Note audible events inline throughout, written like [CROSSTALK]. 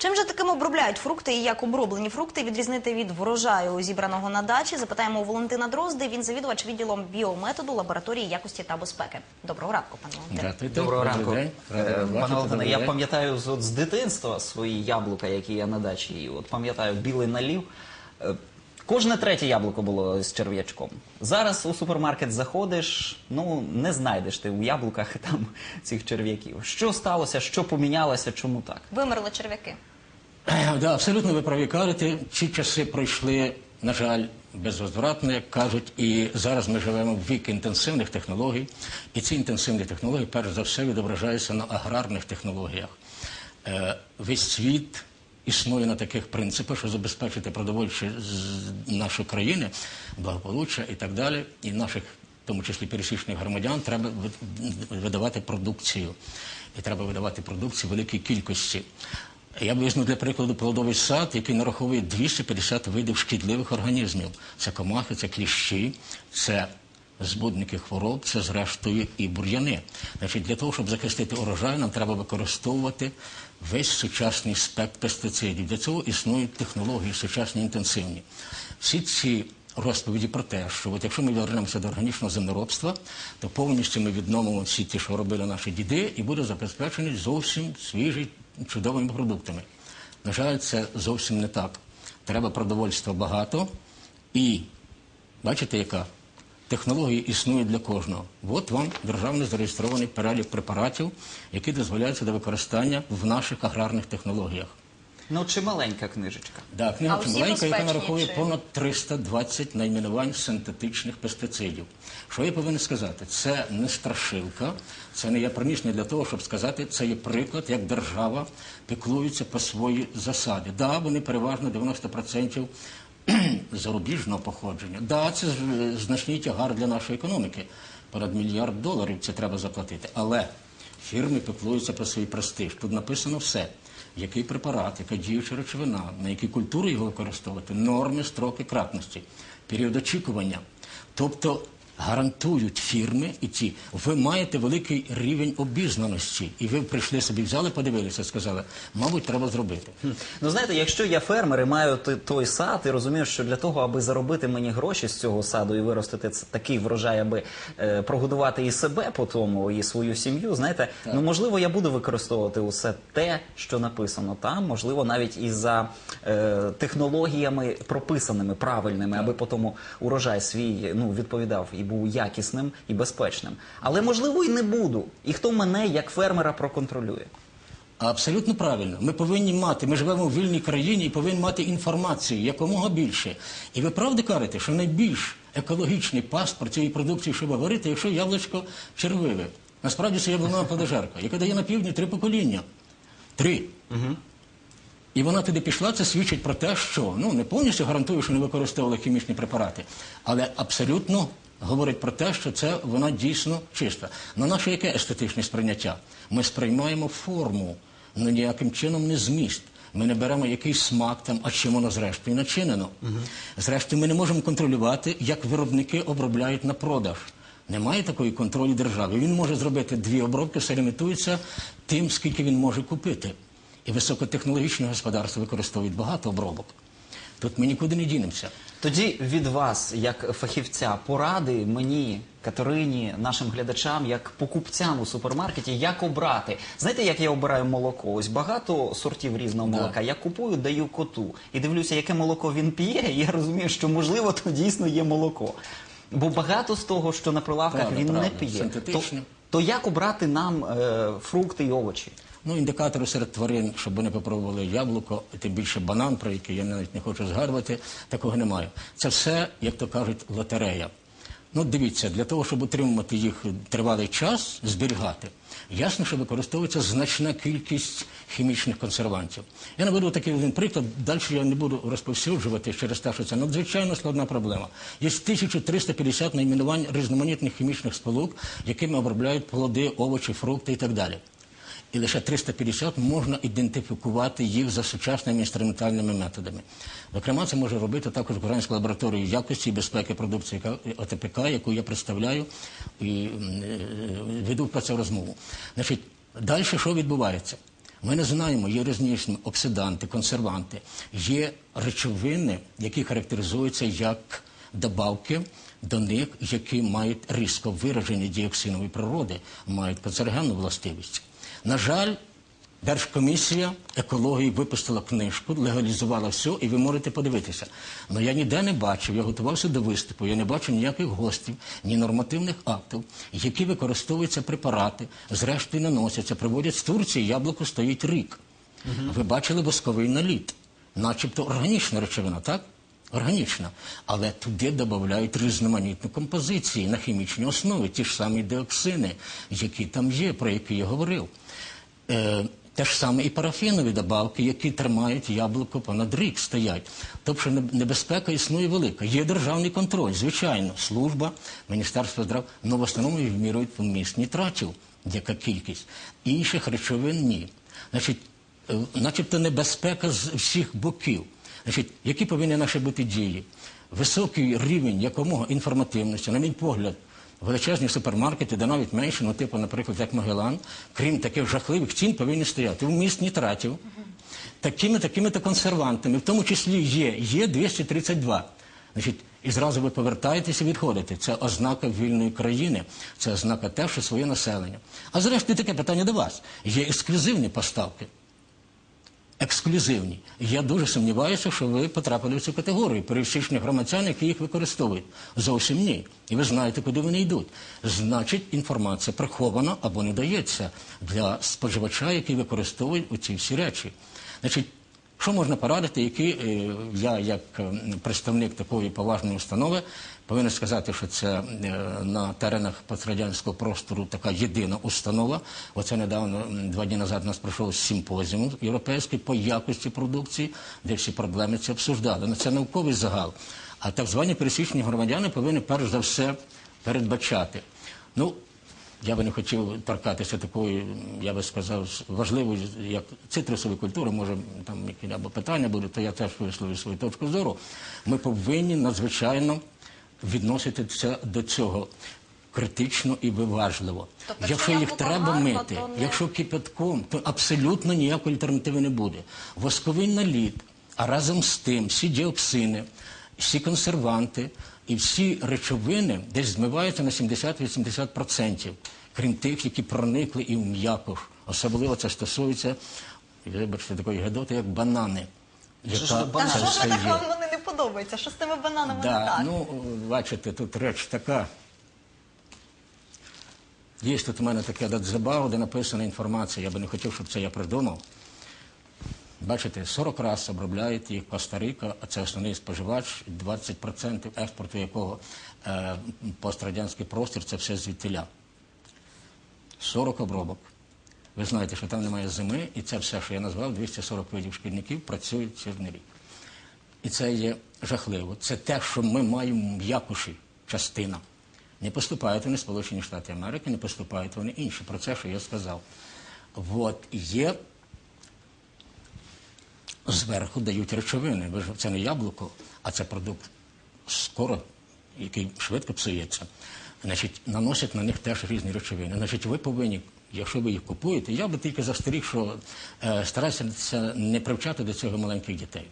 Чим же таким обробляють фрукти і як оброблені фрукти відрізнити від врожаю зібраного на дачі? Запитаємо у Валентина Дрозди. Він завідувач відділом біометоду лабораторії якості та безпеки. Доброго ранку, пане Валентин. Доброго ранку, Е, пане. Валентине. Я пам'ятаю з, дитинства свої яблука, які я на дачі. От пам'ятаю білий налів. Кожне третє яблуко було з черв'ячком. Зараз у супермаркет заходиш, ну не знайдеш ти у яблуках [LAUGHS] там цих черв'яків. Що сталося, що помінялося, чому так? Вимерли черв'яки. Е, Да, абсолютно ви праві кажете. Ці часи пройшли, на жаль, безвозвратно, як кажуть, і зараз ми живемо в вік інтенсивних технологій. І ці інтенсивні технології, перш за все, відображаються на аграрних технологіях. Е, Весь світ існує на таких принципах, що забезпечити продовольче з нашої країни, благополуччя і так далі, і наших, в тому числі пересічних громадян, треба ви- видавати продукцію. І треба видавати продукцію великій кількості. Я візьму для прикладу плодовий сад, який нараховує 250 видів шкідливих організмів. Це комахи, це кліщі, це збудники хвороб, це зрештою і бур'яни. Значить, для того, щоб захистити урожай, нам треба використовувати весь сучасний спектр пестицидів. Для цього існують технології сучасні інтенсивні. Всі ці розповіді про те, що от якщо ми повернемося до органічного землеробства, то повністю ми відновимо всі ті, що робили наші діди, і буде забезпечений зовсім свіжий, чудовими продуктами. На жаль, це зовсім не так. Треба продовольства багато і бачите, яка технологія існує для кожного. От вам державно зареєстрований перелік препаратів, які дозволяються до використання в наших аграрних технологіях. Ну чи маленька книжечка? Да, книга А всі чималенька, яка нараховує чи- понад 320 найменувань синтетичних пестицидів. Що я повинен сказати? Це не страшилка, це не є приміщення для того, щоб сказати, це є приклад, як держава піклується по свої засади. Да, вони переважно 90% [CLEARS THROAT] зарубіжного походження. Да, це значний тягар для нашої економіки. Понад мільярд доларів це треба заплатити. Але фірми пеклуються про свій престиж. Тут написано все. Який препарат, яка діюча речовина, на які культури його використовувати, норми, строки кратності, період очікування. Тобто гарантують фірми і ті, ви маєте великий рівень обізнаності, і ви прийшли собі, взяли, подивилися, сказали, мабуть, треба зробити. Ну знаєте, якщо я фермер і маю той сад, і розумію, що для того, аби заробити мені гроші з цього саду і виростити такий врожай, аби е, прогодувати і себе по тому, і свою сім'ю, знаєте, ну можливо, я буду використовувати усе те, що написано там, можливо, навіть і за е, технологіями прописаними правильними, аби по тому урожай свій ну відповідав і був якісним і безпечним. Але можливо і не буду. І хто мене як фермера проконтролює? Абсолютно правильно. Ми повинні мати, ми живемо в вільній країні і повинні мати інформацію якомога більше. І ви правда кажете, що найбільш екологічний паспорт цієї продукції, щоб говорити, якщо яблучко червиве. Насправді це яблунова [LAUGHS] плодожерка, яка дає на півдні три покоління. Три. І вона туди пішла, це свідчить про те, що ну не повністю гарантує, що не використовували хімічні препарати, але абсолютно говорить про те, що це вона дійсно чиста. На наше яке естетичне сприйняття? Ми сприймаємо форму, але ніяким чином не зміст. Ми не беремо якийсь смак там, а чим воно зрештою начинено. Зрештою, ми не можемо контролювати, як виробники обробляють на продаж. Немає такої контролю держави. Він може зробити дві обробки, все лімітується тим, скільки він може купити. І високотехнологічне господарство використовують багато обробок. Тут ми нікуди не дінемося. Тоді від вас, як фахівця, поради мені, Катерині, нашим глядачам, як покупцям у супермаркеті, як обрати. Знаєте, як я обираю молоко? Ось багато сортів різного Да. молока. Я купую, даю коту і дивлюся, яке молоко він п'є, і я розумію, що можливо то дійсно є молоко. Бо багато з того, що на прилавках Правда, він не правда. п'є. То, Синтетичне. То як обрати нам е, фрукти і овочі? Ну, індикатори серед тварин, щоб вони попробували яблуко, і тим більше банан, про який я навіть не хочу згадувати, такого немає. Це все, як то кажуть, лотерея. Ну, дивіться, для того, щоб утримувати їх тривалий час, зберігати, ясно, що використовується значна кількість хімічних консервантів. Я наведу такий один приклад, далі я не буду розповсюджувати через те, що це надзвичайно складна проблема. Є 1350 найменувань різноманітних хімічних сполук, якими обробляють плоди, овочі, фрукти і так далі і лише 350 можна ідентифікувати їх за сучасними інструментальними методами. Зокрема, це може робити також Українська лабораторія якості і безпеки продукції ОТПК, яку я представляю і е, веду про це розмову. Значить, далі що відбувається? Ми не знаємо, є різні оксиданти, консерванти, є речовини, які характеризуються як добавки до них, які мають різко виражені діоксинової природи, мають канцерогенну властивість. На жаль, Держкомісія екології випустила книжку, легалізувала все, і ви можете подивитися. Але я ніде не бачив, я готувався до виступу, я не бачив ніяких гостів, ні нормативних актів, які використовуються препарати, зрештою наносяться, приводять з Турції, яблуко стоїть рік. Ви бачили восковий наліт, начебто органічна речовина, так? Органічна. Але туди додають різноманітні композиції на хімічній основі, ті ж самі диоксини, які там є, про які я говорив. Е, те ж саме і парафінові добавки, які тримають яблуко понад рік стоять. Тобто небезпека існує велика. Є державний контроль, звичайно, служба, Міністерство здрав'я, але в основному вмірують вміст нітратів, яка кількість. Інших речовин ні. Значить, е, начебто небезпека з всіх боків. Значить, які повинні наші бути дії? Високий рівень якомога інформативності, на мій погляд, величезні супермаркети, де навіть менше, ну типу, наприклад, як Магелан, крім таких жахливих цін, повинні стояти вміст нітратів, такими такими то консервантами, в тому числі є, є 232. Значить, і зразу ви повертаєтеся і відходите. Це ознака вільної країни, це ознака те, що своє населення. А зрештою таке питання до вас. Є ексклюзивні поставки ексклюзивні. Я дуже сумніваюся, що ви потрапили в цю категорію пересічні громадян, які їх використовують. Зовсім ні. І ви знаєте, куди вони йдуть. Значить, інформація прихована або не дається для споживача, який використовує оці всі речі. Значить, що можна порадити, які е, я, як е, представник такої поважної установи, повинен сказати, що це е, на теренах пострадянського простору така єдина установа. Оце недавно, два дні назад, у нас пройшов симпозіум європейський по якості продукції, де всі проблеми ці обсуждали. Ну, це науковий загал. А так звані пересічні громадяни повинні перш за все передбачати. Ну, я би не хотів торкатися такої, я би сказав, важливої, як цитрусові культури, може там які або питання будуть, то я теж висловлю свою точку зору. Ми повинні надзвичайно відноситися до цього критично і виважливо. Тобто, якщо якщо їх треба гарно, мити, то не- якщо кипятком, то абсолютно ніякої альтернативи не буде. Восковий наліт, а разом з тим всі діоксини, всі консерванти і всі речовини десь змиваються на 70-80%, крім тих, які проникли і в м'якош. Особливо це стосується, вибачте, такої гедоти, як банани. Що ж Та що ж так вам вони не подобаються? Що з тими бананами не так? ну, бачите, тут реч така. Є тут у мене таке датзебао, де написана інформація, я би не хотів, щоб це я придумав. Бачите, 40 разів обробляють їх Коста-Рика, це основний споживач, 20% експорту якого е, пострадянський простір це все звідтиля. 40 обробок. Ви знаєте, що там немає зими, і це все, що я назвав, 240 видів шкідників працюють чорний рік. І це є жахливо. Це те, що ми маємо в якуші частина. Не поступають вони Сполучені Штати Америки, не поступають вони інші. Про це, що я сказав. От є зверху дають речовини. Ви ж це не яблуко, а це продукт скоро, який швидко псується. Значить, наносять на них теж різні речовини. Значить, ви повинні, якщо ви їх купуєте, я би тільки застеріг, що е, старайтеся не привчати до цього маленьких дітей.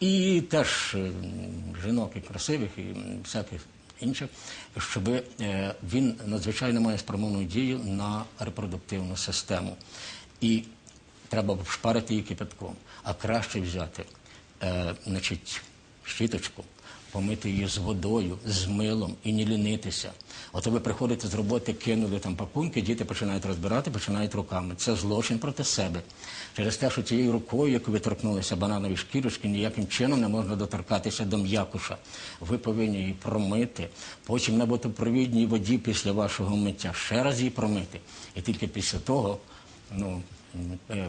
І теж е, жінок і красивих, і всяких інших, щоб е, він надзвичайно має спрямовану дію на репродуктивну систему. І треба шпарити її кипятком, а краще взяти е, значить, щіточку, помити її з водою, з милом і не лінитися. От ви приходите з роботи, кинули там пакунки, діти починають розбирати, починають руками. Це злочин проти себе. Через те, що цією рукою, яку ви торкнулися бананові шкірочки, ніяким чином не можна доторкатися до м'якуша. Ви повинні її промити, потім на водопровідній воді після вашого миття ще раз її промити. І тільки після того ну,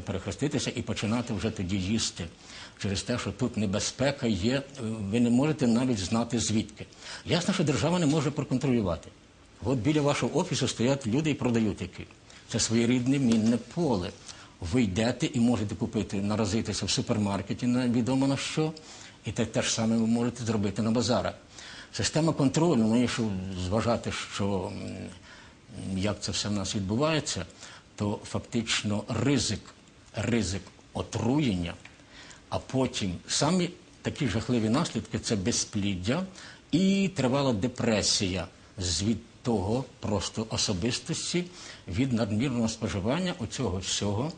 перехреститися і починати вже тоді їсти. Через те, що тут небезпека є, е, ви не можете навіть знати звідки. Ясно, що держава не може проконтролювати. От біля вашого офісу стоять люди і продають які. Це своєрідне мінне поле. Ви йдете і можете купити, наразитися в супермаркеті на відомо на що, і те, те ж саме ви можете зробити на базарах. Система контролю, ну, якщо зважати, що як це все в нас відбувається, то фактично ризик ризик отруєння, а потім самі такі жахливі наслідки це безпліддя і тривала депресія від того просто особистості від надмірного споживання оцього всього,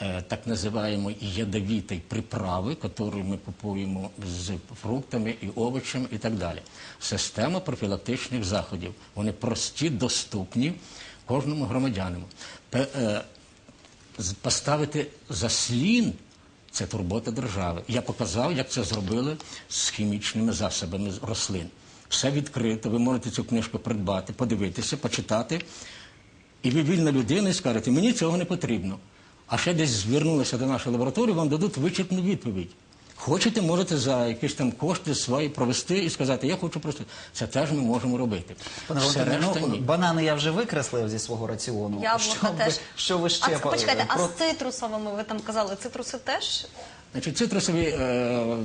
е, так називаємо ядовітої приправи, яку ми купуємо з фруктами і овочами і так далі. Система профілактичних заходів. Вони прості, доступні кожному громадянину. Е, поставити заслін це турбота держави. Я показав, як це зробили з хімічними засобами рослин. Все відкрито, ви можете цю книжку придбати, подивитися, почитати. І ви вільна людина і скажете, мені цього не потрібно. А ще десь звернулися до нашої лабораторії, вам дадуть вичерпну відповідь. Хочете, можете за якісь там кошти свої провести і сказати, я хочу просто. Це теж ми можемо робити. Пане Все Валентине, решта ну, ні. банани я вже викреслив зі свого раціону. Яблука що ви, що ви ще а, по- почекайте, а про- з цитрусовими ви там казали, цитруси теж? Значить, цитрусові, е,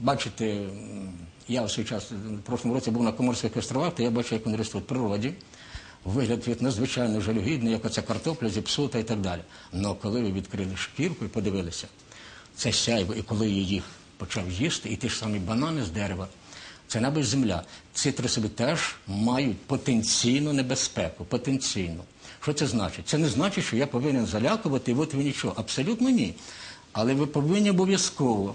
бачите, м, я в свій час в прошлому році був на Коморських островах, то я бачу, як вони ростуть в природі. Вигляд від надзвичайно жалюгідний, як оця картопля зіпсута і так далі. Але коли ви відкрили шкірку і подивилися, це сяйво, і коли я їх почав їсти, і ті ж самі банани з дерева, це небо і земля. Цитрусові теж мають потенційну небезпеку. Потенційну. Що це значить? Це не значить, що я повинен залякувати, і от ви нічого. Абсолютно ні. Але ви повинні обов'язково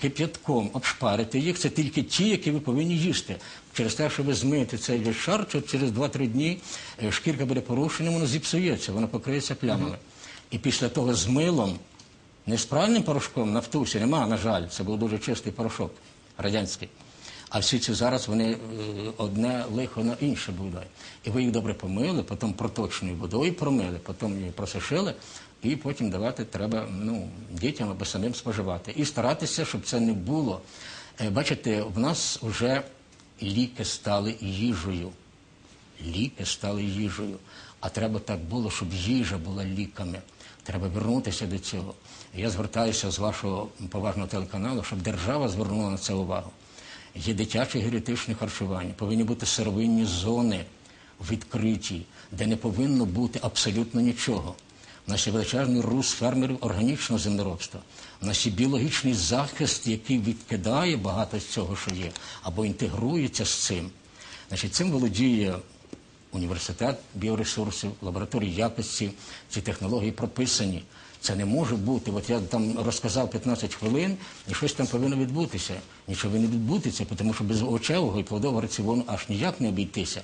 кип'ятком обшпарити їх. Це тільки ті, які ви повинні їсти. Через те, що ви змиєте цей весь шар, то через 2-3 дні е, шкірка буде порушена, воно зіпсується, воно покриється плямами. І після того з милом, не з пральним порошком нафтусі, нема, на жаль, це був дуже чистий порошок радянський. А всі ці зараз вони е, одне лихо на інше буде. І ви їх добре помили, потім проточною водою промили, потім її просушили, і потім давати треба ну, дітям або самим споживати. І старатися, щоб це не було. Е, Бачите, в нас вже ліки стали їжею. Ліки стали їжею. А треба так було, щоб їжа була ліками. Треба вернутися до цього. Я звертаюся з вашого поважного телеканалу, щоб держава звернула на це увагу. Є дитяче геретичне харчування, повинні бути сировинні зони відкриті, де не повинно бути абсолютно нічого. У нас є величезний рус фермерів органічного землеробства. У нас є біологічний захист, який відкидає багато з цього, що є, або інтегрується з цим. Значить, цим володіє університет біоресурсів, лабораторії якості, ці технології прописані. Це не може бути. От я там розказав 15 хвилин, і щось там повинно відбутися. Нічого не відбудеться, тому що без овочевого і плодового раціону аж ніяк не обійтися.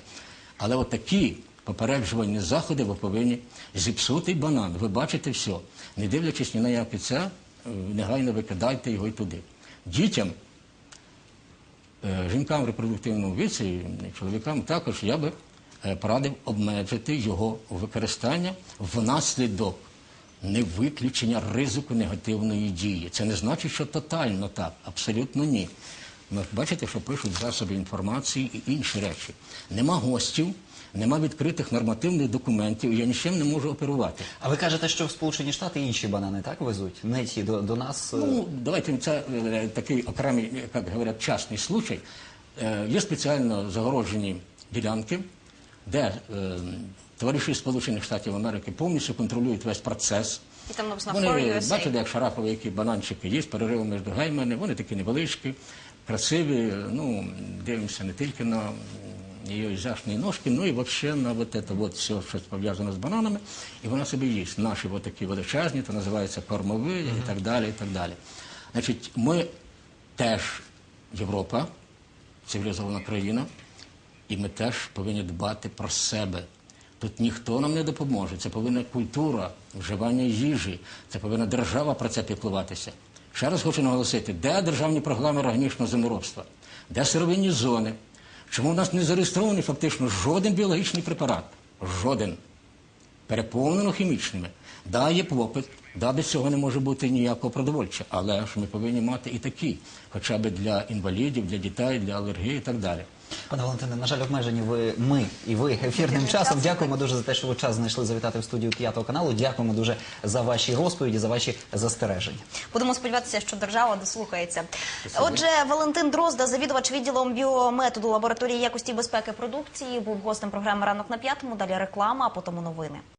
Але от такі попереджувальні заходи ви повинні зіпсутий банан. Ви бачите все. Не дивлячись ні на яке це, е, негайно викидайте його й туди. Дітям е, жінкам в репродуктивному віці, чоловікам також я би порадив обмежити його використання внаслідок невиключення ризику негативної дії. Це не значить, що тотально так, абсолютно ні. Ви бачите, що пишуть засоби інформації і інші речі. Нема гостів, нема відкритих нормативних документів, я нічим не можу оперувати. А ви кажете, що в Сполучені Штати інші банани так везуть? Не ті до, до нас. е, Ну, давайте це е, такий окремий, як говорять, частний случай. Е, Є спеціально загороджені ділянки, де е, товариші Сполучених Штатів Америки повністю контролюють весь процес. І там написано Вони «For USA». бачите, як шарапові які бананчики є з переривом між геймами, вони такі невеличкі, красиві. Ну, дивимося не тільки на її ізящні ножки, ну і взагалі на вот это вот все, що пов'язано з бананами. І вона собі їсть. Наші от такі величезні, то називаються кормові і так далі. і так далі. Значить, ми теж Європа, цивілізована країна, і ми теж повинні дбати про себе. Тут ніхто нам не допоможе. Це повинна культура вживання їжі. Це повинна держава про це піклуватися. Ще раз хочу наголосити, де державні програми органічного землеробства, де сировинні зони. Чому в нас не зареєстрований фактично жоден біологічний препарат? Жоден переповнено хімічними. Да, є попит, да, без цього не може бути ніякого продовольча, але ж ми повинні мати і такі, хоча б для інвалідів, для дітей, для алергії і так далі. Пане Валентине, на жаль, обмежені ви ми і ви ефірним часом. Дякуємо дуже за те, що ви час знайшли завітати в студію п'ятого каналу. Дякуємо дуже за ваші розповіді, за ваші застереження. Будемо сподіватися, що держава дослухається. Отже, Валентин Дрозда, завідувач відділом біометоду лабораторії якості безпеки продукції, був гостем програми Ранок на п'ятому. Далі реклама, а потім новини.